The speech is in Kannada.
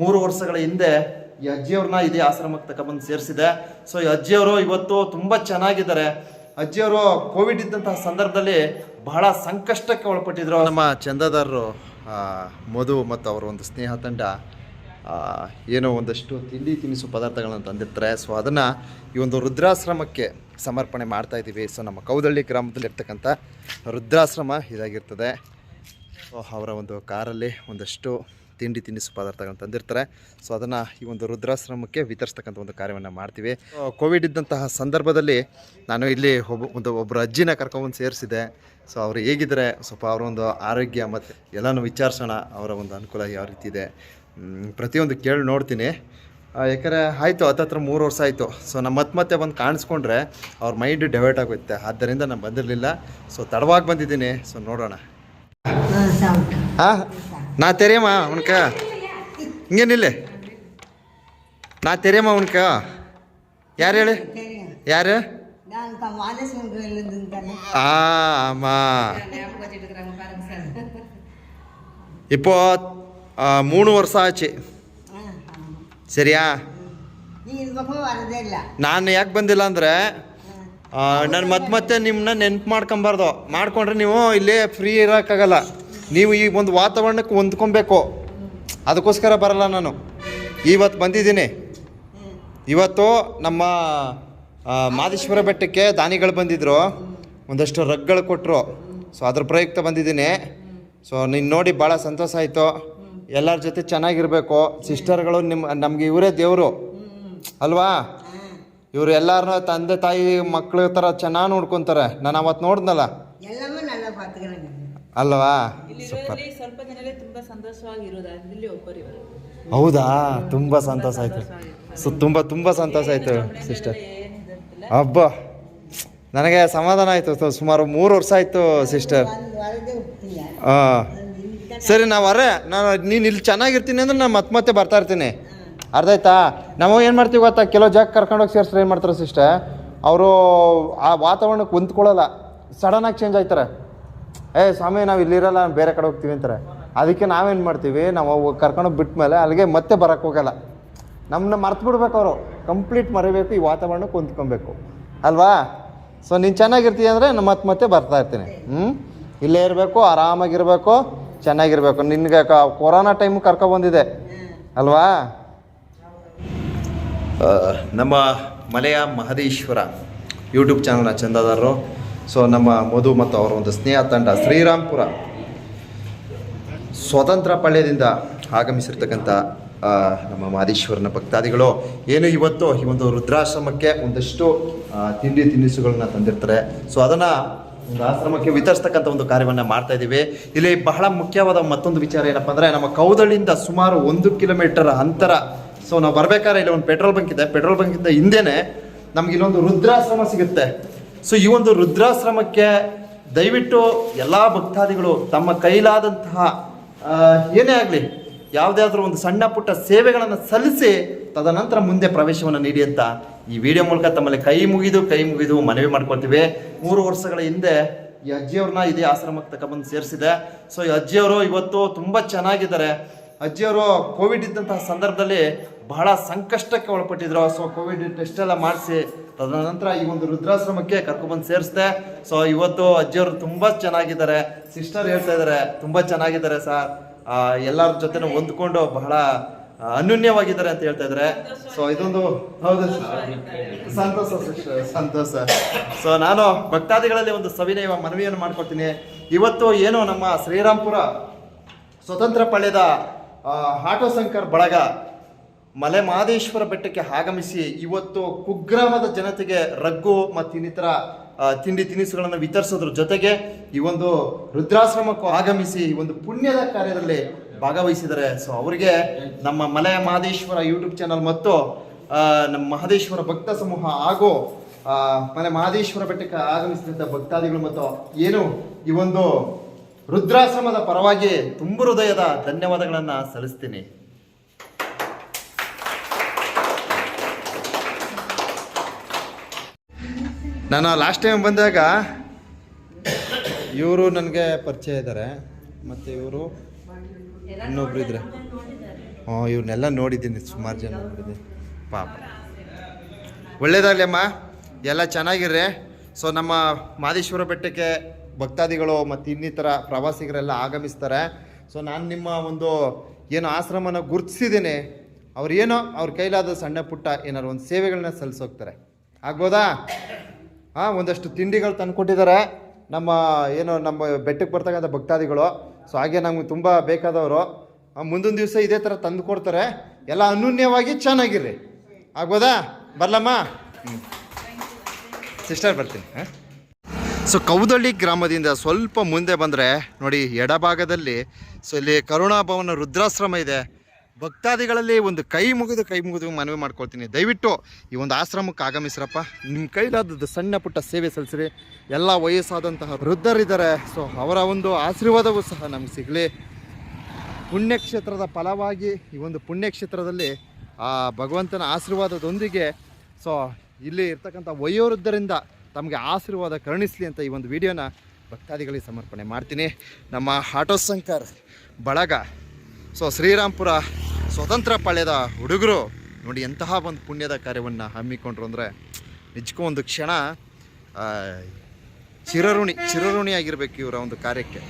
ಮೂರು ವರ್ಷಗಳ ಹಿಂದೆ ಈ ಅಜ್ಜಿಯವ್ರನ್ನ ಇದೇ ಆಶ್ರಮಕ್ಕೆ ತಗೊಂಬಂದು ಸೇರಿಸಿದೆ. ಸೊ ಈ ಅಜ್ಜಿಯವರು ಇವತ್ತು ತುಂಬ ಚೆನ್ನಾಗಿದ್ದಾರೆ. ಅಜ್ಜಿಯವರು ಕೋವಿಡ್ ಇದ್ದಂತಹ ಸಂದರ್ಭದಲ್ಲಿ ಬಹಳ ಸಂಕಷ್ಟಕ್ಕೆ ಒಳಪಟ್ಟಿದ್ರು. ನಮ್ಮ ಚಂದಾದಾರರು ಮಧು ಮತ್ತು ಅವರ ಒಂದು ಸ್ನೇಹ ತಂಡ ಏನೋ ಒಂದಷ್ಟು ತಿಂಡಿ ತಿನಿಸು ಪದಾರ್ಥಗಳನ್ನು ತಂದಿರ್ತಾರೆ. ಸೊ ಅದನ್ನು ಈ ಒಂದು ರುದ್ರಾಶ್ರಮಕ್ಕೆ ಸಮರ್ಪಣೆ ಮಾಡ್ತಾ ಇದ್ದೀವಿ. ಸೊ ನಮ್ಮ ಕೌದಳ್ಳಿ ಗ್ರಾಮದಲ್ಲಿ ಇರ್ತಕ್ಕಂಥ ರುದ್ರಾಶ್ರಮ ಇದಾಗಿರ್ತದೆ. ಸೊ ಅವರ ಒಂದು ಕಾರಲ್ಲಿ ಒಂದಷ್ಟು ತಿಂಡಿ ತಿನಿಸು ಪದಾರ್ಥಗಳನ್ನು ತಂದಿರ್ತಾರೆ. ಸೊ ಅದನ್ನು ಈ ಒಂದು ರುದ್ರಾಶ್ರಮಕ್ಕೆ ವಿತರಿಸ್ತಕ್ಕಂಥ ಒಂದು ಕಾರ್ಯವನ್ನು ಮಾಡ್ತೀವಿ. ಕೋವಿಡ್ ಇದ್ದಂತಹ ಸಂದರ್ಭದಲ್ಲಿ ನಾನು ಇಲ್ಲಿ ಒಬ್ಬ ಒಂದು ಒಬ್ಬರು ಅಜ್ಜಿನ ಕರ್ಕೊಂಬಂದು ಸೇರಿಸಿದೆ ಸೊ ಅವರು ಹೇಗಿದ್ದಾರೆ? ಸ್ವಲ್ಪ ಅವರೊಂದು ಆರೋಗ್ಯ ಮತ್ತು ಎಲ್ಲನೂ ವಿಚಾರಿಸೋಣ. ಅವರ ಒಂದು ಅನುಕೂಲ ಯಾವ ರೀತಿ ಇದೆ? ಪ್ರತಿಯೊಂದು ಕೇಳಿ ನೋಡ್ತೀನಿ. ಯಾಕಂದರೆ ಆಯಿತು ಹತ್ತತ್ರ ಮೂರು ವರ್ಷ ಆಯಿತು. ಸೊ ನಮ್ಮ ಮತ್ತೆ ಮತ್ತೆ ಬಂದು ಕಾಣಿಸ್ಕೊಂಡ್ರೆ ಅವ್ರ ಮೈಂಡ್ ಡೆವೈಟ್ ಆಗುತ್ತೆ ಆದ್ದರಿಂದ ನಾನು ಬಂದಿರಲಿಲ್ಲ. ಸೊ ತಡವಾಗಿ ಬಂದಿದ್ದೀನಿ. ಸೊ ನೋಡೋಣ. ಆ? ನಾ ತೆರೆಯಮ್ಮ ಅವನ್ಕ ಹಿಂಗೇನಿಲ್ಲ ನಾ ತೆರೆಯಮ್ಮ ಅವನ್ಕ ಯಾರು ಹೇಳಿ ಯಾರು ಆ ಅಮ್ಮ இப்போ ஆ, மூணு வருஷம் ஆச்சு சரியா நீ இந்த பக்கம் வரதே இல்லை ನಾನು ಯಾಕೆ ಬಂದಿಲ್ಲ ಅಂದರೆ ನಾನು ಮತ್ತೆ ಮತ್ತೆ ನಿಮ್ಮನ್ನ ನೆನ್ಪು ಮಾಡ್ಕೊಬಾರ್ದು ಮಾಡ್ಕೊಂಡ್ರೆ ನೀವು ಇಲ್ಲೇ ಫ್ರೀ ಇರೋಕ್ಕಾಗಲ್ಲ ನೀವು ಈ ಒಂದು ವಾತಾವರಣಕ್ಕೆ ಹೊಂದ್ಕೊಬೇಕು. ಅದಕ್ಕೋಸ್ಕರ ಬರಲ್ಲ ನಾನು. ಇವತ್ತು ಬಂದಿದ್ದೀನಿ. ಇವತ್ತು ನಮ್ಮ ಮಾದೇಶ್ವರ ಬೆಟ್ಟಕ್ಕೆ ದಾನಿಗಳು ಬಂದಿದ್ದರು ಒಂದಷ್ಟು ರಗ್ಗಳು ಕೊಟ್ಟರು ಸೊ ಅದ್ರ ಪ್ರಯುಕ್ತ ಬಂದಿದ್ದೀನಿ. ಸೊ ನೀನು ನೋಡಿ ಭಾಳ ಸಂತೋಷ ಆಯಿತು. ಎಲ್ಲರ ಜೊತೆ ಚೆನ್ನಾಗಿರಬೇಕು. ಸಿಸ್ಟರ್ಗಳು ನಿಮ್ಮ ನಮಗೆ ಇವರೇ ದೇವರು. ಅಲ್ವಾ? ಇವರು ಎಲ್ಲರನ್ನ ತಂದೆ ತಾಯಿ ಮಕ್ಕಳ ಥರ ಚೆನ್ನಾಗಿ ನೋಡ್ಕೊತಾರೆ. ನಾನು ಅವತ್ತು ನೋಡ್ದಲ್ಲ ಅಲ್ವಾ? ಸೂಪರ್. ಸ್ವಲ್ಪ ಜನರಲ್ಲಿ ತುಂಬಾ ಹೌದಾ? ತುಂಬ ಸಂತೋಷ ಆಯ್ತು. ಸೊ ತುಂಬ ತುಂಬ ಸಂತೋಷ ಆಯ್ತು ಸಿಸ್ಟರ್. ಅಬ್ಬ. ನನಗೆ ಸಮಾಧಾನ ಆಯ್ತು ಸುಮಾರು ಮೂರು ವರ್ಷ ಆಯ್ತು ಸಿಸ್ಟರ್. ಹಾಂ ಸರಿ ನಾವು ಅರೆ ನಾನು ನೀನು ಇಲ್ಲಿ ಚೆನ್ನಾಗಿರ್ತೀನಿ ಅಂದ್ರೆ ನಾನು ಮತ್ತೆ ಮತ್ತೆ ಬರ್ತಾ ಇರ್ತೀನಿ. ಅರ್ಧ ಆಯ್ತಾ ನಾವು ಏನು ಮಾಡ್ತೀವಿ ಗೊತ್ತಾ? ಕೆಲವು ಜಾಗ ಕರ್ಕೊಂಡೋಗಿ ಸೇರಿಸ್ರೆ ಏನು ಮಾಡ್ತಾರೆ ಸಿಸ್ಟರ್? ಅವರು ಆ ವಾತಾವರಣಕ್ಕೆ ಹೊಂದ್ಕೊಳ್ಳಲ್ಲ ಸಡನ್ನಾಗಿ ಚೇಂಜ್ ಆಯ್ತಾರೆ. ಏ, ಸ್ವಾಮಿ, ನಾವು ಇಲ್ಲಿರಲ್ಲ ಬೇರೆ ಕಡೆ ಹೋಗ್ತೀವಿ ಅಂತಾರೆ. ಅದಕ್ಕೆ ನಾವೇನು ಮಾಡ್ತೀವಿ, ನಾವು ಕರ್ಕೊಂಡು ಬಿಟ್ಟ ಮೇಲೆ ಅಲ್ಲಿಗೆ ಮತ್ತೆ ಬರೋಕ್ಕೆ ಹೋಗಲ್ಲ. ನಮ್ಮನ್ನ ಮರ್ತು ಬಿಡ್ಬೇಕು ಅವರು. ಕಂಪ್ಲೀಟ್ ಮರಿಬೇಕು, ಈ ವಾತಾವರಣಕ್ಕೆ ಹೊಂದ್ಕೊಬೇಕು ಅಲ್ವಾ? ಸೊ ನೀನು ಚೆನ್ನಾಗಿರ್ತೀಯ ಅಂದರೆ ನಾನು ಮತ್ತೆ ಮತ್ತೆ ಬರ್ತಾ ಇರ್ತೀನಿ. ಹ್ಞೂ ಇಲ್ಲೇ ಇರಬೇಕು, ಆರಾಮಾಗಿರಬೇಕು, ಚೆನ್ನಾಗಿರಬೇಕು. ನಿನಗೆ ಕೊರೋನಾ ಟೈಮ್ ಕರ್ಕೊಬಂದಿದೆ ಅಲ್ವಾ? ನಮ್ಮ ಮಲೆಯ ಮಹದೇಶ್ವರ ಯೂಟ್ಯೂಬ್ ಚಾನಲ್ನ ಚಂದಾದಾರರು. ಸೊ ನಮ್ಮ ಮಧು ಮತ್ತು ಅವರ ಒಂದು ಸ್ನೇಹ ತಂಡ ಶ್ರೀರಾಮ್ಪುರ ಸ್ವತಂತ್ರ ಪಳ್ಯದಿಂದ ಆಗಮಿಸಿರ್ತಕ್ಕಂಥ ನಮ್ಮ ಮಾದೇಶ್ವರನ ಭಕ್ತಾದಿಗಳು, ಏನು ಇವತ್ತು ಈ ಒಂದು ರುದ್ರಾಶ್ರಮಕ್ಕೆ ಒಂದಷ್ಟು ತಿಂಡಿ ತಿನಿಸುಗಳನ್ನ ತಂದಿರ್ತಾರೆ. ಸೊ ಅದನ್ನು ಒಂದು ಆಶ್ರಮಕ್ಕೆ ವಿತರಿಸ್ತಕ್ಕಂಥ ಒಂದು ಕಾರ್ಯವನ್ನು ಮಾಡ್ತಾ ಇದ್ದೀವಿ ಇಲ್ಲಿ ಬಹಳ ಮುಖ್ಯವಾದ ಮತ್ತೊಂದು ವಿಚಾರ ಏನಪ್ಪ ಅಂದರೆ, ನಮ್ಮ ಕೌದಳಿಯಿಂದ ಸುಮಾರು ಒಂದು ಕಿಲೋಮೀಟರ್ ಅಂತರ ಸೊ ನಾವು ಬರ್ಬೇಕಾದ್ರೆ ಇಲ್ಲಿ ಒಂದು ಪೆಟ್ರೋಲ್ ಬಂಕ್ ಇದೆ. ಪೆಟ್ರೋಲ್ ಬಂಕಿಂದ ಹಿಂದೆನೇ ನಮ್ಗೆ ಇಲ್ಲೊಂದು ರುದ್ರಾಶ್ರಮ ಸಿಗುತ್ತೆ. ಸೊ ಈ ಒಂದು ರುದ್ರಾಶ್ರಮಕ್ಕೆ ದಯವಿಟ್ಟು ಎಲ್ಲ ಭಕ್ತಾದಿಗಳು ತಮ್ಮ ಕೈಲಾದಂತಹ ಏನೇ ಆಗಲಿ, ಯಾವುದಾದ್ರೂ ಒಂದು ಸಣ್ಣ ಪುಟ್ಟ ಸೇವೆಗಳನ್ನು ಸಲ್ಲಿಸಿ ತದನಂತರ ಮುಂದೆ ಪ್ರವೇಶವನ್ನು ನೀಡಿ ಅಂತ ಈ ವಿಡಿಯೋ ಮೂಲಕ ತಮ್ಮಲ್ಲಿ ಕೈ ಮುಗಿದು ಕೈ ಮುಗಿದು ಮನವಿ ಮಾಡ್ಕೊತೀವಿ ಮೂರು ವರ್ಷಗಳ ಹಿಂದೆ ಈ ಅಜ್ಜಿಯವ್ರನ್ನ ಇದೇ ಆಶ್ರಮಕ್ಕೆ ತಗೊಂಬಂದು ಸೇರಿಸಿದೆ. ಸೊ ಈ ಅಜ್ಜಿಯವರು ಇವತ್ತು ತುಂಬ ಚೆನ್ನಾಗಿದ್ದಾರೆ. ಅಜ್ಜಿಯವರು ಕೋವಿಡ್ ಇದ್ದಂತಹ ಸಂದರ್ಭದಲ್ಲಿ ಬಹಳ ಸಂಕಷ್ಟಕ್ಕೆ ಒಳಪಟ್ಟಿದ್ರು. ಸೊ ಕೋವಿಡ್ ಟೆಸ್ಟ್ ಎಲ್ಲ ಮಾಡಿಸಿ, ತದನಂತರ ಈ ಒಂದು ರುದ್ರಾಶ್ರಮಕ್ಕೆ ಕರ್ಕೊಂಡ್ಬಂದು ಸೇರಿಸ್ದೆ. ಸೊ ಇವತ್ತು ಅಜ್ಜಿಯವರು ತುಂಬ ಚೆನ್ನಾಗಿದ್ದಾರೆ. ಸಿಸ್ಟರ್ ಹೇಳ್ತಾ ಇದ್ದಾರೆ ತುಂಬ ಚೆನ್ನಾಗಿದ್ದಾರೆ ಸರ್ ಎಲ್ಲರ ಜೊತೆನೂ ಹೊಂದ್ಕೊಂಡು ಬಹಳ ಅನ್ಯೂನ್ಯವಾಗಿದ್ದಾರೆ ಅಂತ ಹೇಳ್ತಾ ಇದ್ದಾರೆ ಸೊ ಇದೊಂದು, ಹೌದು. ಸಂತೋಷ ಸಂತೋಷ. ಸೊ ನಾನು ಭಕ್ತಾದಿಗಳಲ್ಲಿ ಒಂದು ಸವಿನಯ ಮನವಿಯನ್ನು ಮಾಡ್ಕೊಳ್ತೀನಿ ಇವತ್ತು ಏನು ನಮ್ಮ ಶ್ರೀರಾಮ್ಪುರ ಸ್ವತಂತ್ರ ಪಳ್ಯದ ಆಟೋ ಶಂಕರ್ ಬಳಗ ಮಲೆ ಮಹದೇಶ್ವರ ಬೆಟ್ಟಕ್ಕೆ ಆಗಮಿಸಿ ಇವತ್ತು ಕುಗ್ರಾಮದ ಜನತೆಗೆ ರಗ್ಗು ಮತ್ತು ಇನ್ನಿತರ ತಿಂಡಿ ತಿನಿಸುಗಳನ್ನು ವಿತರಿಸೋದ್ರ ಜೊತೆಗೆ ಈ ಒಂದು ರುದ್ರಾಶ್ರಮಕ್ಕೂ ಆಗಮಿಸಿ ಈ ಒಂದು ಪುಣ್ಯದ ಕಾರ್ಯದಲ್ಲಿ ಭಾಗವಹಿಸಿದರೆ. ಸೊ ಅವರಿಗೆ ನಮ್ಮ ಮಲೆ ಮಹದೇಶ್ವರ ಯೂಟ್ಯೂಬ್ ಚಾನಲ್ ಮತ್ತು ನಮ್ಮ ಮಹದೇಶ್ವರ ಭಕ್ತ ಸಮೂಹ ಹಾಗೂ ಮಲೆ ಮಹದೇಶ್ವರ ಬೆಟ್ಟಕ್ಕೆ ಆಗಮಿಸಿದಂಥ ಭಕ್ತಾದಿಗಳು ಮತ್ತು ಏನು ಈ ಒಂದು ರುದ್ರಾಶ್ರಮದ ಪರವಾಗಿ ತುಂಬು ಹೃದಯದ ಧನ್ಯವಾದಗಳನ್ನು ಸಲ್ಲಿಸ್ತೀನಿ. ನಾನು ಲಾಸ್ಟ್ ಟೈಮ್ ಬಂದಾಗ ಇವರು ನನಗೆ ಪರಿಚಯ ಇದ್ದಾರೆ ಮತ್ತು ಇವರು ಇನ್ನೊಬ್ರು ಇದ್ದಾರೆ ಹ್ಞೂ ಇವ್ರನ್ನೆಲ್ಲ ನೋಡಿದ್ದೀನಿ, ಸುಮಾರು ಜನ ನೋಡಿದ್ದೀನಿ. ಪಾಪ. ಒಳ್ಳೇದಾಗಲಿ ಅಮ್ಮ. ಎಲ್ಲ ಚೆನ್ನಾಗಿರ್ರಿ. ಸೊ ನಮ್ಮ ಮಾದೇಶ್ವರ ಬೆಟ್ಟಕ್ಕೆ ಭಕ್ತಾದಿಗಳು ಮತ್ತು ಇನ್ನಿತರ ಪ್ರವಾಸಿಗರೆಲ್ಲ ಆಗಮಿಸ್ತಾರೆ. ಸೊ ನಾನು ನಿಮ್ಮ ಒಂದು ಏನು ಆಶ್ರಮನ ಗುರುತಿಸಿದ್ದೀನಿ. ಅವ್ರೇನೋ ಅವ್ರ ಕೈಲಾದ ಸಣ್ಣ ಪುಟ್ಟ ಏನಾದ್ರು ಒಂದು ಸೇವೆಗಳನ್ನ ಸಲ್ಲಿಸೋಗ್ತಾರೆ ಆಗ್ಬೋದಾ? ಹಾಂ, ಒಂದಷ್ಟು ತಿಂಡಿಗಳು ತಂದುಕೊಟ್ಟಿದ್ದಾರೆ ನಮ್ಮ ಏನು ನಮ್ಮ ಬೆಟ್ಟಕ್ಕೆ ಬರ್ತಕ್ಕಂಥ ಭಕ್ತಾದಿಗಳು. ಸೊ ಹಾಗೆ ನಮ್ಗೆ ತುಂಬ ಬೇಕಾದವರು. ಮುಂದೊಂದು ದಿವಸ ಇದೇ ಥರ ತಂದು ಕೊಡ್ತಾರೆ. ಎಲ್ಲ ಅನ್ಯೂನ್ಯವಾಗಿ ಚೆನ್ನಾಗಿರ್ರಿ. ಆಗ್ಬೋದಾ? ಬರಲಮ್ಮ? ಸಿಸ್ಟರ್ ಬರ್ತೀನಿ. ಹಾಂ? ಸೊ ಕೌದಳ್ಳಿ ಗ್ರಾಮದಿಂದ ಸ್ವಲ್ಪ ಮುಂದೆ ಬಂದರೆ ನೋಡಿ ಎಡಭಾಗದಲ್ಲಿ ಸೊ ಇಲ್ಲಿ ಕರುಣಾಭವನ ರುದ್ರಾಶ್ರಮ ಇದೆ. ಭಕ್ತಾದಿಗಳಲ್ಲಿ ಒಂದು ಕೈ ಮುಗಿದು ಕೈ ಮುಗಿದು ಮನವಿ ಮಾಡ್ಕೊಳ್ತೀನಿ. ದಯವಿಟ್ಟು ಈ ಒಂದು ಆಶ್ರಮಕ್ಕೆ ಆಗಮಿಸ್ರಪ್ಪ. ನಿಮ್ಮ ಕೈಲಾದದ್ದು ಸಣ್ಣ ಪುಟ್ಟ ಸೇವೆ ಸಲ್ಲಿಸ್ರಿ. ಎಲ್ಲ ವಯಸ್ಸಾದಂತಹ ವೃದ್ಧರಿದ್ದಾರೆ. ಸೊ ಅವರ ಒಂದು ಆಶೀರ್ವಾದವೂ ಸಹ ನಮ್ಗೆ ಸಿಗಲಿ. ಪುಣ್ಯಕ್ಷೇತ್ರದ ಫಲವಾಗಿ ಈ ಒಂದು ಪುಣ್ಯಕ್ಷೇತ್ರದಲ್ಲಿ ಆ ಭಗವಂತನ ಆಶೀರ್ವಾದದೊಂದಿಗೆ ಸೊ ಇಲ್ಲಿ ಇರ್ತಕ್ಕಂಥ ವಯೋವೃದ್ಧರಿಂದ ತಮಗೆ ಆಶೀರ್ವಾದ ಕರುಣಿಸಲಿ ಅಂತ ಈ ಒಂದು ವಿಡಿಯೋನ ಭಕ್ತಾದಿಗಳಿಗೆ ಸಮರ್ಪಣೆ ಮಾಡ್ತೀನಿ. ನಮ್ಮ ಆಟೋ ಬಳಗ ಸೊ ಶ್ರೀರಾಮ್ಪುರ ಸ್ವತಂತ್ರ ಪಾಳ್ಯದ ಹುಡುಗರು ನೋಡಿ ಎಂತಹ ಒಂದು ಪುಣ್ಯದ ಕಾರ್ಯವನ್ನು ಹಮ್ಮಿಕೊಂಡ್ರು ಅಂದರೆ ನಿಜಕ್ಕೂ ಒಂದು ಕ್ಷಣ ಚಿರಋಣಿ ಚಿರಋಣಿ ಚಿರಋಣಿಯಾಗಿರ್ಬೇಕು ಇವರ ಒಂದು ಕಾರ್ಯಕ್ಕೆ.